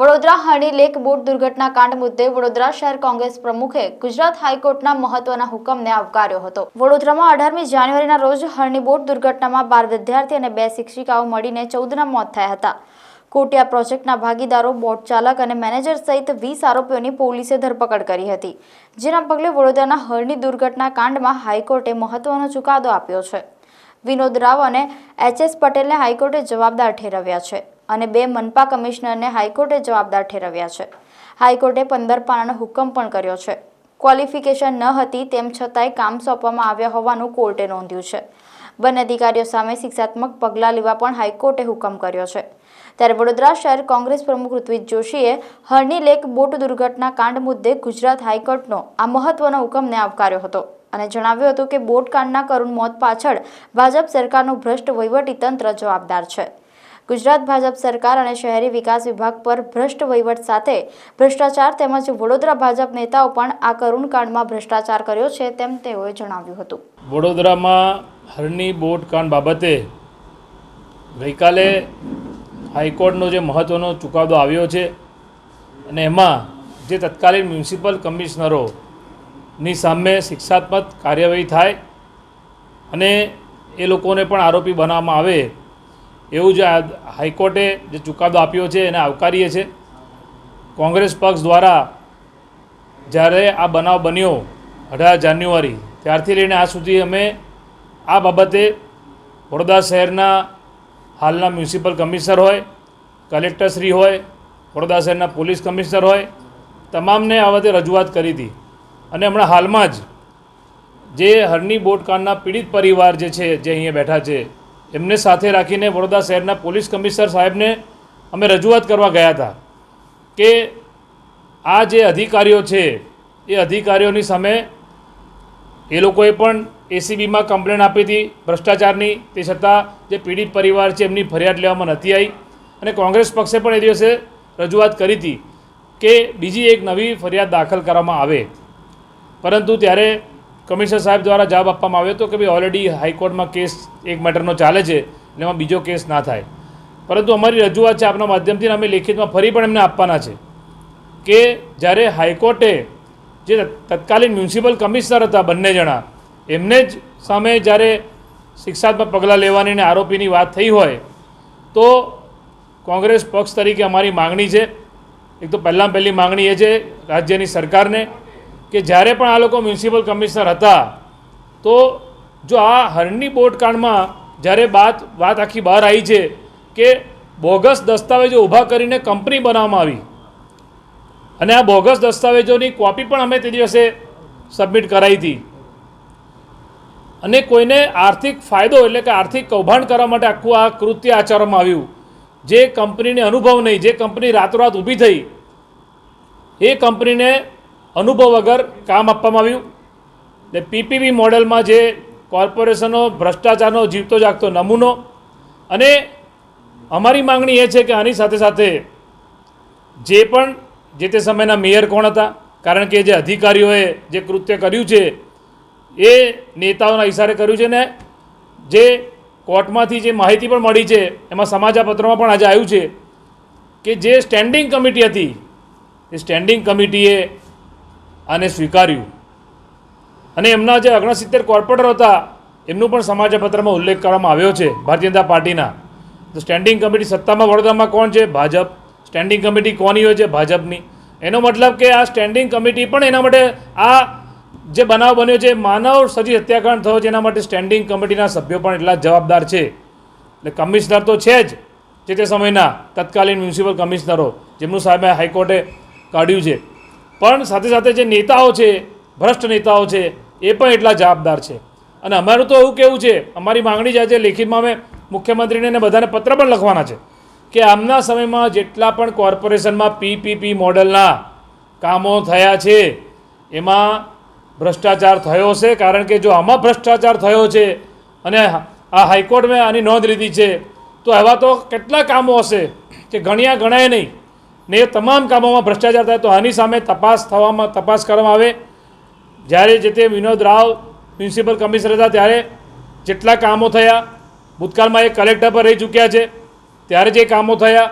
Vadodara હણી lake boat દુર્ઘટના કાંડ મુદ્દે વડોદરા શહેર કોંગ્રેસ પ્રમુખે ગુજરાત હાઈકોર્ટના મહત્વના હુકમને આવકાર્યો હતો. વડોદરામાં અઢારમી જાન્યુઆરીના રોજ હરણી બોટ દુર્ઘટનામાં બાર વિદ્યાર્થી અને બે શિક્ષિકાઓ મળીને ચૌદના મોત થયા હતા. કોટિયા પ્રોજેક્ટના ભાગીદારો, બોટ ચાલક અને મેનેજર સહિત વીસ આરોપીઓની પોલીસે ધરપકડ કરી હતી. જેના પગલે વડોદરાના હરણી દુર્ઘટના કાંડમાં હાઈકોર્ટે મહત્વનો ચુકાદો આપ્યો છે. વિનોદ રાવ અને એચ એસ પટેલને હાઈકોર્ટે જવાબદાર ઠેરવ્યા છે. અને બે મનપા કમિશનરને હાઈકોર્ટે જવાબદાર ઠેરવ્યા છે. હાઈકોર્ટે પંદર પાનાનો હુકમ પણ કર્યો છે. ક્વોલિફિકેશન ન હતી તેમ છતાંય કામ સોંપવામાં આવ્યા હોવાનું કોર્ટે નોંધ્યું છે. બંને અધિકારીઓ સામે શિક્ષાત્મક પગલાં લેવા પણ હાઈકોર્ટે હુકમ કર્યો છે. ત્યારે વડોદરા શહેર કોંગ્રેસ પ્રમુખ ઋત્વિજ જોશીએ હરણી લેક બોટ દુર્ઘટના કાંડ મુદ્દે ગુજરાત હાઈકોર્ટનો આ મહત્વનો હુકમને આવકાર્યો હતો અને જણાવ્યું હતું કે બોટ કાંડના કરુણ મોત પાછળ ભાજપ સરકારનું ભ્રષ્ટ વહીવટી તંત્ર જવાબદાર છે. ગુજરાત ભાજપ સરકાર અને શહેરી વિકાસ વિભાગ પર ભ્રષ્ટ વહીવટ સાથે ભ્રષ્ટાચાર તેમજ વડોદરા ભાજપ નેતાઓ પણ આ કરુણ કાંડમાં ભ્રષ્ટાચાર કર્યો છે તેમ તેઓએ જણાવ્યું હતું. વડોદરામાં હરની બોટ કાંડ બાબતે ગઈકાલે હાઈકોર્ટનો જે મહત્ત્વનો ચુકાદો આવ્યો છે અને એમાં જે તત્કાલીન મ્યુનિસિપલ કમિશનરોની સામે શિક્ષાત્મક કાર્યવાહી થાય અને એ લોકોને પણ આરોપી બનાવવામાં આવે એવું જે હાઈકોર્ટે જે ચુકાદો આપ્યો છે એને આવકારીએ છે. કોંગ્રેસ પક્ષ દ્વારા જ્યારે આ બનાવ બન્યો અઢાર જાન્યુઆરી, ત્યારથી લઈને આ સુધી અમે આ બાબતે વડોદરા શહેરના હાલના મ્યુનિસિપલ કમિશનર હોય, કલેક્ટરશ્રી હોય, વડોદરા શહેરના પોલીસ કમિશનર હોય, તમામને આ બાબતે રજૂઆત કરી હતી. અને હમણાં હાલમાં જ જે હરની બોટકાંડના પીડિત પરિવાર જે છે, જે અહીંયા બેઠા છે એમને સાથે રાખીને વડોદરા શહેરના પોલીસ કમિશનર સાહેબને અમે રજૂઆત કરવા ગયા હતા કે આ જે અધિકારીઓ છે, એ અધિકારીઓની સામે એ લોકોએ પણ એસીબીમાં કમ્પ્લેન આપી હતી ભ્રષ્ટાચારની, તે છતાં જે પીડિત પરિવાર છે એમની ફરિયાદ લેવામાં નથી આવી અને કોંગ્રેસ પક્ષે પણ એ દિવસે રજૂઆત કરી હતી કે બીજી એક નવી ફરિયાદ દાખલ કરવામાં આવે. પરંતુ ત્યારે કમિશનર સાહેબ દ્વારા જવાબ આપવામાં આવ્યો હતો કે ભાઈ ઓલરેડી હાઈકોર્ટમાં કેસ એક મેટરનો ચાલે છે અને એમાં બીજો કેસ ના થાય. પરંતુ અમારી રજૂઆત છે આપના માધ્યમથી અમે લેખિતમાં ફરી પણ એમને આપવાના છે કે જ્યારે હાઈકોર્ટે જે તત્કાલીન મ્યુનિસિપલ કમિશનર હતા બંને જણા, એમને જ સામે જ્યારે શિક્ષાત્મક પગલાં લેવાની અને આરોપીની વાત થઈ હોય, તો કોંગ્રેસ પક્ષ તરીકે અમારી માગણી છે. એક તો પહેલાં પહેલી માગણી એ છે રાજ્યની સરકારને કે જ્યારે પણ આ લોકો મ્યુનિસિપલ કમિશનર હતા, તો જો આ હરણની બોટકાંડમાં જ્યારે બાત, વાત આખી બહાર આવી છે કે બોગસ દસ્તાવેજો ઊભા કરીને કંપની બનાવવામાં આવી. અને આ બોગસ દસ્તાવેજોની કોપી પણ અમે તે દિવસે સબમિટ કરાવી હતી. અને કોઈને આર્થિક ફાયદો એટલે કે આર્થિક કૌભાંડ કરવા માટે આખું આ કૃત્ય આચરવામાં આવ્યું. જે કંપનીને અનુભવ નહીં, જે કંપની રાતોરાત ઊભી થઈ, એ કંપનીને અનુભવ વગર કામ આપવામાં આવ્યું. ને પીપીવી મોડેલમાં જે કોર્પોરેશનો ભ્રષ્ટાચારનો જીવતો જાગતો નમૂનો અને અમારી માંગણી એ છે કે આની સાથે સાથે જે પણ જે તે સમયના મેયર કોણ હતા, કારણ કે જે અધિકારીઓએ જે કૃત્ય કર્યું છે, એ નેતાઓના ઇશારે કર્યું છે ને જે કોર્ટમાંથી જે માહિતી પણ મળી છે, એમાં સમાચારપત્રોમાં પણ આજે આવ્યું છે કે જે સ્ટેન્ડિંગ કમિટી હતી, એ સ્ટેન્ડિંગ કમિટીએ આને સ્વીકાર્યું. અને એમના જે ઓગણસિત્તેર કોર્પોરેટર હતા, એમનું પણ સમાચારપત્રમાં ઉલ્લેખ કરવામાં આવ્યો છે, ભારતીય જનતા પાર્ટીના. તો સ્ટેન્ડિંગ કમિટી સત્તામાં વડોદરામાં કોણ છે? ભાજપ. સ્ટેન્ડિંગ કમિટી કોની હોય છે? ભાજપની. એનો મતલબ કે આ સ્ટેન્ડિંગ કમિટી પણ એના માટે આ જે બનાવ બન્યો છે, માનવ સજી હત્યાકાંડ થયો છે, એના માટે સ્ટેન્ડિંગ કમિટીના સભ્યો પણ એટલા જવાબદાર છે. એટલે કમિશનર તો છે જ જે તે સમયના તત્કાલીન મ્યુનિસિપલ કમિશનરો, જેમનું સામે હાઈકોર્ટે કાઢ્યું છે. પણ સાથે સાથે જે નેતાઓ છે, ભ્રષ્ટ નેતાઓ છે, એ પણ એટલા જવાબદાર છે. અને અમારું તો એવું કેવું છે, અમારી માંગણી છે આજે લેખિતમાં અમે મુખ્યમંત્રીને બધાને પત્ર પણ લખવાના છે કે આમના સમયમાં જેટલા પણ કોર્પોરેશનમાં પીપીપી મોડલના કામો થયા છે, એમાં ભ્રષ્ટાચાર થયો છે કારણ કે જો આમાં ભ્રષ્ટાચાર થયો છે અને આ હાઈકોર્ટમાં આની નોંધ લીધી છે, તો એવા તો કેટલા કામો હશે કે ગણ્યા ગણાય નહીં. ને એ તમામ કામોમાં ભ્રષ્ટાચાર થાય તો આની સામે તપાસ થવામાં, તપાસ કરવામાં આવે. જ્યારે જે તે વિનોદ રાવ, મ્યુનિસિપલ કમિશનર હતા, ત્યારે જેટલા કામો થયા, ભૂતકાળમાં એ કલેક્ટર પર રહી ચૂક્યા છે, ત્યારે જે કામો થયા,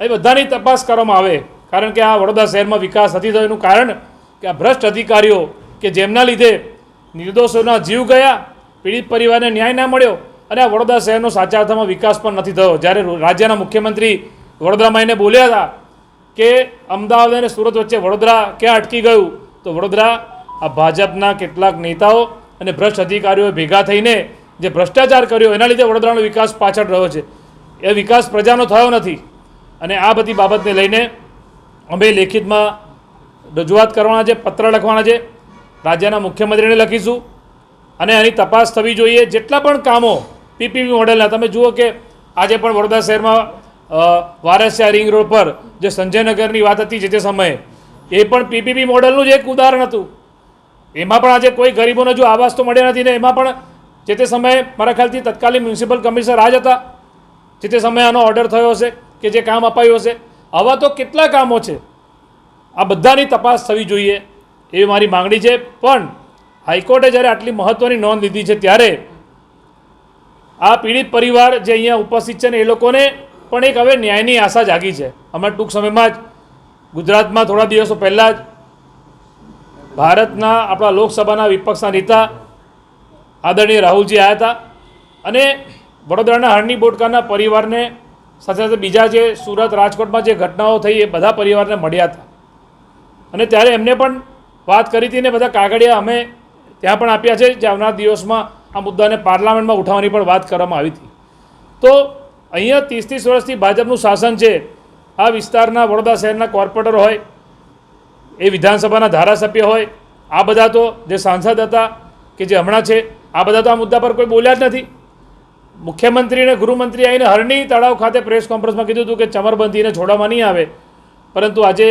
એ બધાની તપાસ કરવામાં આવે. કારણ કે આ વડોદરા શહેરમાં વિકાસ નથી થયો. એનું કારણ કે આ ભ્રષ્ટ અધિકારીઓ કે જેમના લીધે નિર્દોષોના જીવ ગયા, પીડિત પરિવારને ન્યાય ના મળ્યો, અને આ વડોદરા શહેરનો સાચા અર્થમાં વિકાસ પણ નથી થયો. જ્યારે રાજ્યના મુખ્યમંત્રી વડોદરામાં એને બોલ્યા હતા કે અમદાવાદ અને સુરત વચ્ચે વડોદરા ક્યાં અટકી ગયું? તો વડોદરા, આ ભાજપના કેટલાક નેતાઓ અને ભ્રષ્ટ અધિકારીઓએ ભેગા થઈને જે ભ્રષ્ટાચાર કર્યો, એના લીધે વડોદરાનો વિકાસ પાછળ રહ્યો છે. એ વિકાસ પ્રજાનો થયો નથી. અને આ બધી બાબતને લઈને અમે લેખિતમાં રજૂઆત કરવાના છે, પત્ર લખવાના છે. રાજ્યના મુખ્યમંત્રીને લખીશું. અને એની તપાસ થવી જોઈએ. જેટલા પણ કામો પીપીપી મોડેલના, તમે જુઓ કે આજે પણ વડોદરા શહેરમાં વારસિયા રિંગ રોડ પર જે સંજયનગરની વાત હતી જે તે સમયે, એ પણ પીપીપી મોડલનું જ એક ઉદાહરણ હતું. એમાં પણ આજે કોઈ ગરીબોને જો આવાસ તો મળ્યા નથી ને એમાં પણ જે તે સમયે મારા ખ્યાલથી તત્કાલીન મ્યુનિસિપલ કમિશનર આજ હતા. જે તે સમયે આનો ઓર્ડર થયો હશે કે જે કામ અપાયું હશે. આવા તો કેટલા કામો છે. આ બધાની તપાસ થવી જોઈએ એવી મારી માંગણી છે. પણ હાઈકોર્ટે જ્યારે આટલી મહત્ત્વની નોંધ લીધી છે ત્યારે આ પીડિત પરિવાર જે અહીંયા ઉપસ્થિત છે ને એ લોકોને પણ એક હવે ન્યાયની આશા જાગી છે. હમણાં ટૂંક સમયમાં જ, ગુજરાતમાં થોડા દિવસો પહેલાં જ, ભારતના આપણા લોકસભાના વિપક્ષના નેતા આદરણીય રાહુલજી આવ્યા હતા અને વડોદરાના હરણી બોટકાના પરિવારને સાથે સાથે બીજા જે સુરત રાજકોટમાં જે ઘટનાઓ થઈ એ બધા પરિવારને મળ્યા હતા. અને ત્યારે એમને પણ વાત કરી હતી ને બધા કાગળિયા અમે ત્યાં પણ આપ્યા છે જે આવનાર દિવસમાં આ મુદ્દાને પાર્લામેન્ટમાં ઉઠાવવાની પણ વાત કરવામાં આવી હતી. તો અહીંયા ત્રીસ ત્રીસ વર્ષથી ભાજપનું શાસન છે. આ વિસ્તારના વડોદરા શહેરના કોર્પોરેટર હોય, એ વિધાનસભાના ધારાસભ્ય હોય, આ બધા તો જે સાંસદ હતા કે જે હમણાં છે, આ બધા તો આ મુદ્દા પર કોઈ બોલ્યા જ નથી. મુખ્યમંત્રી અને ગૃહમંત્રી આવીને હરણી તળાવ ખાતે પ્રેસ કોન્ફરન્સમાં કીધું હતું કે ચમરબંધીને છોડવામાં નહીં આવે. પરંતુ આજે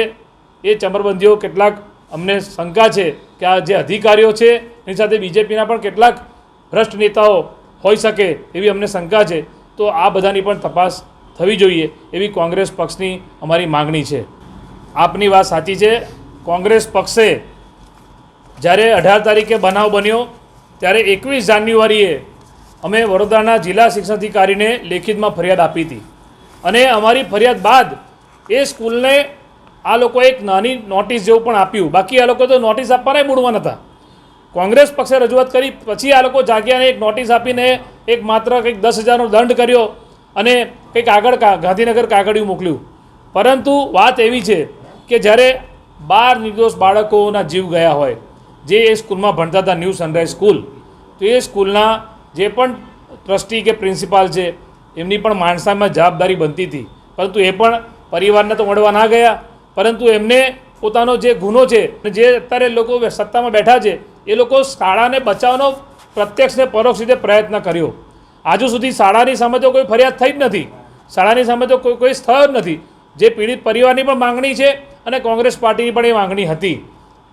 એ ચમરબંધીઓ કેટલાક અમને શંકા છે કે આ જે અધિકારીઓ છે, એની સાથે બીજેપીના પણ કેટલાક ભ્રષ્ટ નેતાઓ હોઈ શકે એવી અમને શંકા છે. તો આ બધાની પણ તપાસ થવી જોઈએ એવી કોંગ્રેસ પક્ષની અમારી માગણી છે. આપની વાત સાચી છે. કોંગ્રેસ પક્ષે જ્યારે અઢાર તારીખે બનાવ બન્યો, ત્યારે એકવીસ જાન્યુઆરીએ અમે વડોદરાના જિલ્લા શિક્ષણાધિકારીને લેખિતમાં ફરિયાદ આપી હતી. અને અમારી ફરિયાદ બાદ એ સ્કૂલને આ લોકોએ એક નાની નોટિસ જેવું પણ આપ્યું. બાકી આ લોકો તો નોટિસ આપવાના મૂળમાં નહોતા કોંગ્રેસ પક્ષે રજૂઆત કરી, પછી આ લોકો જાગ્યાને એક નોટિસ આપીને એક માત્ર કંઈક દસ હજારનો દંડ કર્યો અને કંઈક આગળ ગાંધીનગર કાગળિયું મોકલ્યું. પરંતુ વાત એવી છે કે જ્યારે બાર નિર્દોષ બાળકોના જીવ ગયા હોય, જે એ સ્કૂલમાં ભણતા હતા ન્યૂ સનરાઈઝ સ્કૂલ, તો એ સ્કૂલના જે પણ ટ્રસ્ટી કે પ્રિન્સિપાલ છે, એમની પણ માણસામાં જવાબદારી બનતી હતી. પરંતુ એ પણ પરિવારને તો મળવા ના ગયા, પરંતુ એમને પોતાનો જે ગુનો છે જે અત્યારે લોકો સત્તામાં બેઠા છે એ લોકો શાળાને બચાવવાનો પ્રત્યક્ષ ને પરોક્ષ રીતે પ્રયત્ન કર્યો. આજુ સુધી શાળાની સામે તો કોઈ ફરિયાદ થઈ જ નથી. શાળાની સામે તો કોઈ કોઈ થયો જ નથી. જે પીડિત પરિવારની પણ માંગણી છે અને કોંગ્રેસ પાર્ટીની પણ એ માંગણી હતી.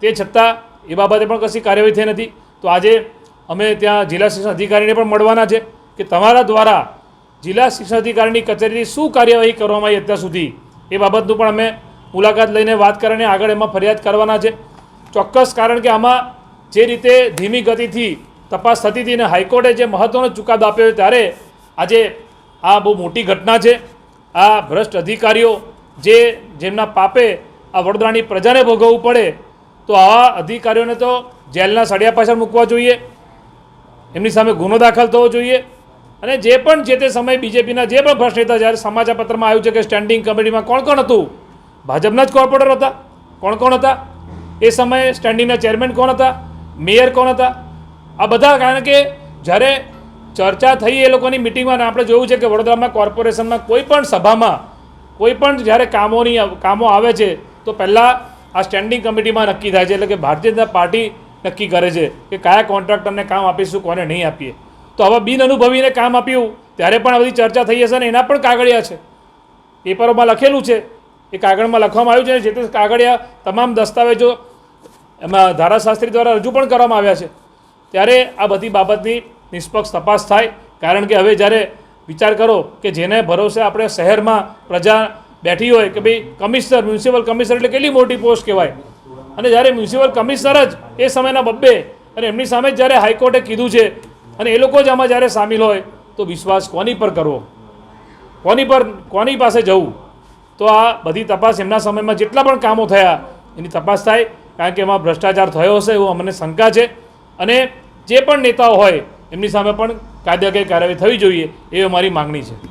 તે છતાં એ બાબતે પણ કશી કાર્યવાહી થઈ નથી. તો આજે અમે ત્યાં જિલ્લા શિક્ષણ અધિકારીને પણ મળવાના છે કે તમારા દ્વારા જિલ્લા શિક્ષણ અધિકારીની કચેરીની શું કાર્યવાહી કરવામાં આવી અત્યાર સુધી? એ બાબતનું પણ અમે મુલાકાત લઈને વાત કરીને આગળ એમાં ફરિયાદ કરવાના છે. ચોક્કસ કારણ કે આમાં જે રીતે ધીમી ગતિથી તપાસ થતી હતી અને હાઈકોર્ટે જે મહત્ત્વનો ચુકાદો આપ્યો ત્યારે આજે આ બહુ મોટી ઘટના છે. આ ભ્રષ્ટ અધિકારીઓ જે જેમના પાપે આ વડોદરાની પ્રજાને ભોગવવું પડે તો આવા અધિકારીઓને તો જેલના સળિયા પાછળ મૂકવા જોઈએ. એમની સામે ગુનો દાખલ થવો જોઈએ. અને જે પણ જે તે સમયે બીજેપીના જે પણ ભ્રષ્ટ નેતા જ્યારે સમાચારપત્રમાં આવ્યું છે કે સ્ટેન્ડિંગ કમિટીમાં કોણ કોણ હતું? ભાજપના જ કોર્પોરેટર હતા. કોણ કોણ હતા? એ સમયે સ્ટેન્ડિંગના ચેરમેન કોણ હતા? મેયર કોણ હતા? આ બધા, કારણ કે જ્યારે ચર્ચા થઈ એ લોકોની મિટિંગમાં આપણે જોયું છે કે વડોદરામાં કોર્પોરેશનમાં કોઈ પણ સભામાં, કોઈ પણ જ્યારે કામોની, કામો આવે છે, તો પહેલાં આ સ્ટેન્ડિંગ કમિટીમાં નક્કી થાય છે, એટલે કે ભારતીય જનતા પાર્ટી નક્કી કરે છે કે કયા કોન્ટ્રાક્ટરને કામ આપીશું, કોને નહીં આપીએ. તો હવે બિન અનુભવીને કામ આપ્યું, ત્યારે પણ આ બધી ચર્ચા થઈ હશે ને એના પણ કાગળિયા છે. પેપરોમાં લખેલું છે, એ કાગળમાં લખવામાં આવ્યું છે, જે તે કાગળિયા તમામ દસ્તાવેજો એમાં ધારાશાસ્ત્રી દ્વારા રજૂ પણ કરવામાં આવ્યા છે. ત્યારે આ બધી બાબતની નિષ્પક્ષ તપાસ થાય, કારણ કે હવે જ્યારે વિચાર કરો કે જેને ભરોસે આપણે શહેરમાં પ્રજા બેઠી હોય કે ભાઈ કમિશનર, મ્યુનિસિપલ કમિશનર એટલે કેટલી મોટી પોસ્ટ કહેવાય? અને જ્યારે મ્યુનિસિપલ કમિશનર જ એ સમયના બબ્બે અને એમની સામે જ્યારે હાઈકોર્ટે કીધું છે અને એ લોકો જ આમાં જ્યારે સામેલ હોય, તો વિશ્વાસ કોની પર કરવો? કોની પર, કોની પાસે જવું? તો આ બધી તપાસ એમના સમયમાં જેટલા પણ કામો થયા, એની તપાસ થાય. કારણ કે એમાં ભ્રષ્ટાચાર થયો હશે એવું અમને શંકા છે. અને જે પણ નેતાઓ હોય, એમની સામે પણ કાયદાકીય કાર્યવાહી થવી જોઈએ, એ અમારી માગણી છે.